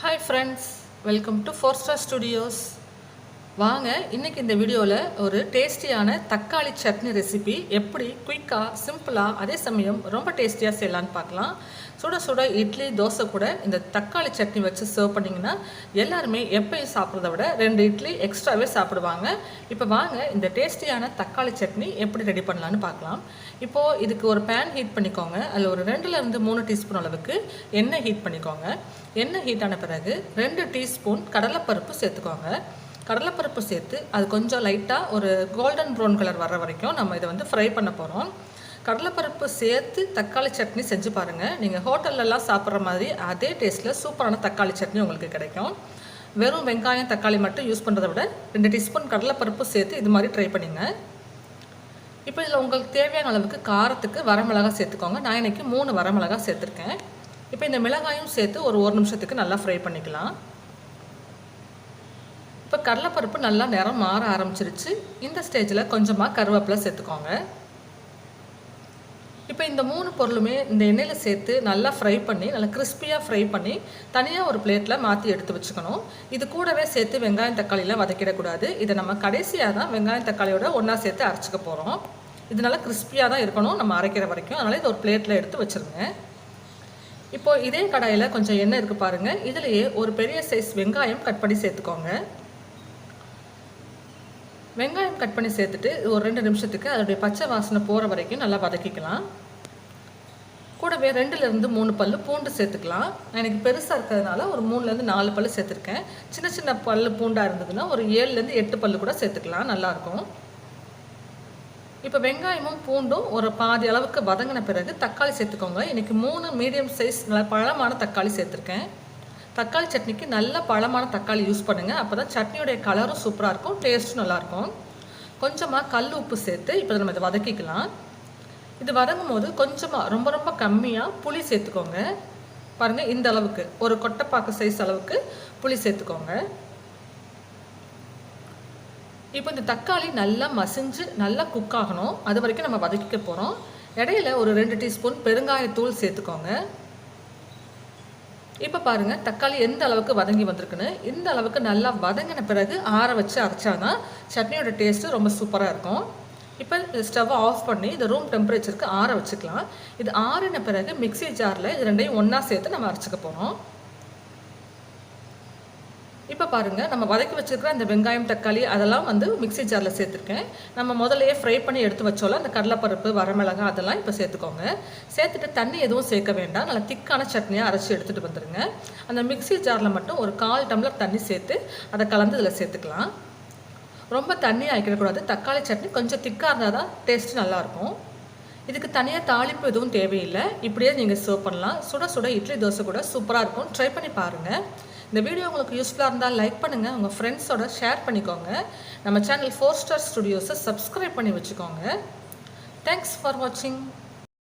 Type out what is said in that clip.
Hi friends welcome to four star studios வாங்க இன்னைக்கு இந்த வீடியோவில் ஒரு டேஸ்டியான தக்காளி சட்னி ரெசிபி எப்படி குயிக்காக சிம்பிளாக அதே சமயம் ரொம்ப டேஸ்டியாக செய்யலான்னு பார்க்கலாம். சுட சுட இட்லி தோசை கூட இந்த தக்காளி சட்னி வச்சு சர்வ் பண்ணிங்கன்னா எல்லாருமே எப்பயும் சாப்பிட்றத விட ரெண்டு இட்லி எக்ஸ்ட்ராவே சாப்பிடுவாங்க. இப்போ வாங்க இந்த டேஸ்டியான தக்காளி சட்னி எப்படி ரெடி பண்ணலான்னு பார்க்கலாம். இப்போது இதுக்கு ஒரு பேன் ஹீட் பண்ணிக்கோங்க. அதில் ஒரு ரெண்டுலேருந்து மூணு டீஸ்பூன் அளவுக்கு எண்ணெய் ஹீட் பண்ணிக்கோங்க. எண்ணெய் ஹீட் ஆன பிறகு ரெண்டு டீஸ்பூன் கடலைப்பருப்பு சேர்த்துக்கோங்க. கடலைப்பருப்பு சேர்த்து அது கொஞ்சம் லைட்டாக ஒரு கோல்டன் ப்ரௌன் கலர் வர்ற வரைக்கும் நம்ம இதை வந்து ஃப்ரை பண்ண போகிறோம் கடலைப்பருப்பு சேர்த்து தக்காளி சட்னி செஞ்சு பாருங்கள் நீங்கள் ஹோட்டல்லலாம் சாப்பிட்ற மாதிரி அதே டேஸ்ட்டில் சூப்பரான தக்காளி சட்னி உங்களுக்கு கிடைக்கும். வெறும் வெங்காயம் தக்காளி மட்டும் யூஸ் பண்ணுறதை விட ரெண்டு டீஸ்பூன் கடலைப்பருப்பு சேர்த்து இது மாதிரி ட்ரை பண்ணிங்க. இப்போ இதில் உங்களுக்கு தேவையான அளவுக்கு காரத்துக்கு வரமிளகா சேர்த்துக்கோங்க. நான் இன்னைக்கு மூணு வரமிளகா சேர்த்துருக்கேன். இப்போ இந்த மிளகாயும் சேர்த்து ஒரு ஒரு நிமிஷத்துக்கு நல்லா ஃப்ரை பண்ணிக்கலாம். இப்போ கடலைப்பருப்பு நல்லா நிறம் மாற ஆரம்பிச்சிருச்சு. இந்த ஸ்டேஜில் கொஞ்சமாக கருவேப்பிலை சேர்த்துக்கோங்க. இப்போ இந்த மூணு பொருளுமே இந்த எண்ணெயில் சேர்த்து நல்லா ஃப்ரை பண்ணி நல்லா கிறிஸ்பியாக ஃப்ரை பண்ணி தனியாக ஒரு பிளேட்டில் மாற்றி எடுத்து வச்சுக்கணும். இது கூடவே சேர்த்து வெங்காயம் தக்காளியெலாம் வதக்கிடக்கூடாது. இதை நம்ம கடைசியாக தான் வெங்காயம் தக்காளியோட ஒன்றா சேர்த்து அரைச்சிக்க போகிறோம் இது நல்லா கிறிஸ்பியாக தான் இருக்கணும் நம்ம அரைக்கிற வரைக்கும். அதனால் இது ஒரு பிளேட்டில் எடுத்து வச்சுருங்க. இப்போது இதே கடாயில் கொஞ்சம் எண்ணெய் இருக்குது பாருங்கள் இதுலேயே ஒரு பெரிய சைஸ் வெங்காயம் கட் பண்ணி சேர்த்துக்கோங்க. வெங்காயம் கட் பண்ணி சேர்த்துட்டு ஒரு ரெண்டு நிமிஷத்துக்கு அதோடைய பச்சை வாசனை போகிற வரைக்கும் நல்லா வதக்கிக்கலாம். கூடவே ரெண்டுலேருந்து மூணு பல் பூண்டு சேர்த்துக்கலாம். எனக்கு பெருசாக இருக்கிறதுனால ஒரு மூணுலேருந்து நாலு பல் சேர்த்துருக்கேன். சின்ன சின்ன பல் பூண்டாக இருந்ததுன்னா ஒரு ஏழுலேருந்து எட்டு பல் கூட சேர்த்துக்கலாம். நல்லாயிருக்கும் இப்போ வெங்காயமும் பூண்டும் ஒரு பாதி அளவுக்கு வதங்கின பிறகு தக்காளி சேர்த்துக்கோங்க. இன்றைக்கி மூணு மீடியம் சைஸ் நல்ல பழமான தக்காளி சேர்த்துருக்கேன். தக்காளி சட்னிக்கு நல்ல பழமான தக்காளி யூஸ் பண்ணுங்கள் அப்போ தான் சட்னியோடைய கலரும் சூப்பராக இருக்கும் டேஸ்ட்டும் நல்லாயிருக்கும் கொஞ்சமாக கல் உப்பு சேர்த்து இப்போ நம்ம இதை வதக்கிக்கலாம். இது வதங்கும் போது கொஞ்சமாக ரொம்ப ரொம்ப கம்மியாக புளி சேர்த்துக்கோங்க. பாருங்கள் இந்த அளவுக்கு ஒரு கொட்டைப்பாக்கு சைஸ் அளவுக்கு புளி சேர்த்துக்கோங்க. இப்போ இந்த தக்காளி நல்லா மசிஞ்சு நல்லா குக் ஆகணும். அது வரைக்கும் நம்ம வதக்கிக்க போகிறோம் இடையில ஒரு ரெண்டு டீஸ்பூன் பெருங்காயத்தூள் சேர்த்துக்கோங்க. இப்போ பாருங்கள் தக்காளி எந்த அளவுக்கு வதங்கி வந்திருக்குன்னு. இந்த அளவுக்கு நல்லா வதங்கின பிறகு ஆற வச்சு அரைச்சாதான் சட்னியோட டேஸ்ட்டு ரொம்ப சூப்பராக இருக்கும். இப்போ ஸ்டவ்வை ஆஃப் பண்ணி இந்த ரூம் டெம்பரேச்சருக்கு ஆற வச்சுக்கலாம். இது ஆறின பிறகு மிக்சி ஜாரில் இது ரெண்டையும் ஒன்றா சேர்த்து நம்ம அரைச்சிக்க போகிறோம் இப்போ பாருங்கள் நம்ம வதக்கி வச்சுருக்கிற அந்த வெங்காயம் தக்காளி அதெல்லாம் வந்து மிக்சி ஜாரில் சேர்த்துருக்கேன். நம்ம முதலையே ஃப்ரை பண்ணி எடுத்து வச்சோல அந்த கடலைப்பருப்பு வரமிளகா அதெல்லாம் இப்போ சேர்த்துக்கோங்க. சேர்த்துட்டு தண்ணி எதுவும் சேர்க்க வேண்டாம். நல்லா திக்கான சட்னியாக அரைச்சி எடுத்துகிட்டு வந்துடுங்க அந்த மிக்சி ஜாரில் மட்டும் ஒரு கால் டம்ளர் தண்ணி சேர்த்து அதை கலந்து இதில் சேர்த்துக்கலாம். ரொம்ப தண்ணி ஆக்கிடக்கூடாது தக்காளி சட்னி கொஞ்சம் திக்காக இருந்தால் தான் டேஸ்ட்டு நல்லாயிருக்கும். இதுக்கு தனியாக தாளிப்பு எதுவும் தேவையில்லை. இப்படியே நீங்கள் சர்வ் பண்ணலாம். சுட சுட இட்லி தோசை கூட சூப்பராக இருக்கும். ட்ரை பண்ணி பாருங்கள் இந்த வீடியோ உங்களுக்கு யூஸ்ஃபுல்லாக இருந்தால் லைக் பண்ணுங்கள் உங்கள் ஃப்ரெண்ட்ஸோட ஷேர் பண்ணிக்கோங்க. நம்ம சேனல் ஃபோர் ஸ்டார் ஸ்டுடியோஸை சப்ஸ்கிரைப் பண்ணி வச்சுக்கோங்க. தேங்க்ஸ் ஃபார் வாட்சிங்